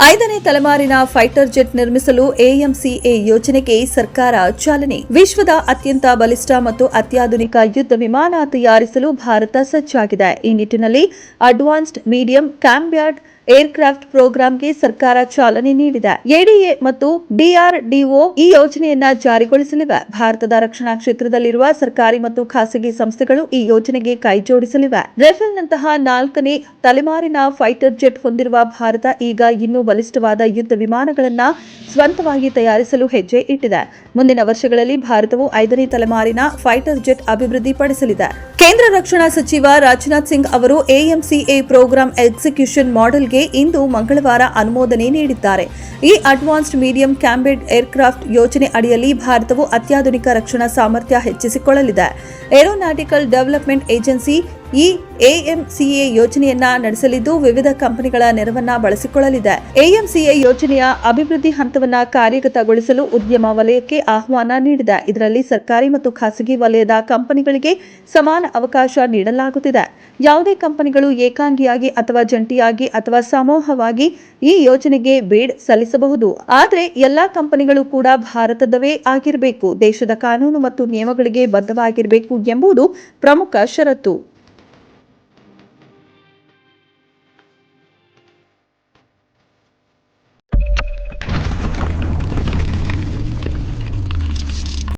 ಐದನೇ ತಲೆಮಾರಿನ fighter jet ನಿರ್ಮಿಸಲು ಎಎಂಸಿಎ ಯೋಜನೆಗೆ ಸರ್ಕಾರ ಚಾಲನೆ. ವಿಶ್ವದ ಅತ್ಯಂತ ಬಲಿಷ್ಠ ಮತ್ತು ಅತ್ಯಾಧುನಿಕ ಯುದ್ಧ ವಿಮಾನ ತಯಾರಿಸಲು ಭಾರತ ಸಜ್ಜಾಗಿದೆ. ಈ ನಿಟ್ಟಿನಲ್ಲಿ ಅಡ್ವಾನ್ಸ್ಡ್ ಮೀಡಿಯಂ, ಕ್ಯಾಂಬ್ಯಾರ್ಡ್ ಏರ್ಕ್ರಾಫ್ಟ್ ಪ್ರೋಗ್ರಾಂಗೆ ಸರ್ಕಾರ ಚಾಲನೆ ನೀಡಿದೆ. ಎಡಿಎ ಮತ್ತು ಡಿಆರ್ಡಿಒ ಈ ಯೋಜನೆಯನ್ನ ಜಾರಿಗೊಳಿಸಲಿವೆ. ಭಾರತದ ರಕ್ಷಣಾ ಕ್ಷೇತ್ರದಲ್ಲಿರುವ ಸರ್ಕಾರಿ ಮತ್ತು ಖಾಸಗಿ ಸಂಸ್ಥೆಗಳು ಈ ಯೋಜನೆಗೆ ಕೈಜೋಡಿಸಲಿವೆ ರೆಫೇಲ್ನಂತಹ ನಾಲ್ಕನೇ ತಲೆಮಾರಿನ ಫೈಟರ್ ಜೆಟ್ ಹೊಂದಿರುವ ಭಾರತ ಈಗ ಇನ್ನೂ ಬಲಿಷ್ಠವಾದ ಯುದ್ಧ ವಿಮಾನಗಳನ್ನು ಸ್ವಂತವಾಗಿ ತಯಾರಿಸಲು ಹೆಜ್ಜೆ ಇಟ್ಟಿದೆ. ಮುಂದಿನ ವರ್ಷಗಳಲ್ಲಿ ಭಾರತವು ಐದನೇ ತಲೆಮಾರಿನ ಫೈಟರ್ ಜೆಟ್ ಅಭಿವೃದ್ಧಿಪಡಿಸಲಿದೆ. ಕೇಂದ್ರ ರಕ್ಷಣಾ ಸಚಿವ ರಾಜನಾಥ್ ಸಿಂಗ್ ಅವರು ಎಎಂಸಿಎ ಪ್ರೋಗ್ರಾಂ ಎಕ್ಸಿಕ್ಯೂಷನ್ ಮಾಡೆಲ್ಗೆ ಇಂದು ಮಂಗಳವಾರ ಅನುಮೋದನೆ ನೀಡಿದ್ದಾರೆ. ಈ ಅಡ್ವಾನ್ಸ್ಡ್ ಮೀಡಿಯಂ ಕ್ಯಾಂಬೆಡ್ ಏರ್ಕ್ರಾಫ್ಟ್ ಯೋಜನೆ ಅಡಿಯಲ್ಲಿ ಭಾರತವು ಅತ್ಯಾಧುನಿಕ ರಕ್ಷಣಾ ಸಾಮರ್ಥ್ಯ ಹೆಚ್ಚಿಸಿಕೊಳ್ಳಲಿದೆ. ಏರೋನಾಟಿಕಲ್ ಡೆವಲಪ್ಮೆಂಟ್ ಏಜೆನ್ಸಿ ಈ ಎಎಂಸಿಎ ಯೋಜನೆಯನ್ನ ನಡೆಸಲಿದ್ದು ವಿವಿಧ ಕಂಪನಿಗಳ ನೆರವನ್ನ ಬಳಸಿಕೊಳ್ಳಲಿದೆ. ಎಎಂಸಿಎ ಯೋಜನೆಯ ಅಭಿವೃದ್ಧಿ ಹಂತವನ್ನ ಕಾರ್ಯಗತಗೊಳಿಸಲು ಉದ್ಯಮ ವಲಯಕ್ಕೆ ಆಹ್ವಾನ ನೀಡಿದೆ. ಇದರಲ್ಲಿ ಸರ್ಕಾರಿ ಮತ್ತು ಖಾಸಗಿ ವಲಯದ ಕಂಪನಿಗಳಿಗೆ ಸಮಾನ ಅವಕಾಶ ನೀಡಲಾಗುತ್ತಿದೆ. ಯಾವುದೇ ಕಂಪನಿಗಳು ಏಕಾಂಗಿಯಾಗಿ ಅಥವಾ ಜಂಟಿಯಾಗಿ ಅಥವಾ ಸಮೂಹವಾಗಿ ಈ ಯೋಜನೆಗೆ ಬೇಡ್ ಸಲ್ಲಿಸಬಹುದು. ಆದರೆ ಎಲ್ಲಾ ಕಂಪನಿಗಳು ಕೂಡ ಭಾರತದವೇ ಆಗಿರಬೇಕು. ದೇಶದ ಕಾನೂನು ಮತ್ತು ನಿಯಮಗಳಿಗೆ ಬದ್ಧವಾಗಿರಬೇಕು ಎಂಬುದು ಪ್ರಮುಖ ಷರತ್ತು.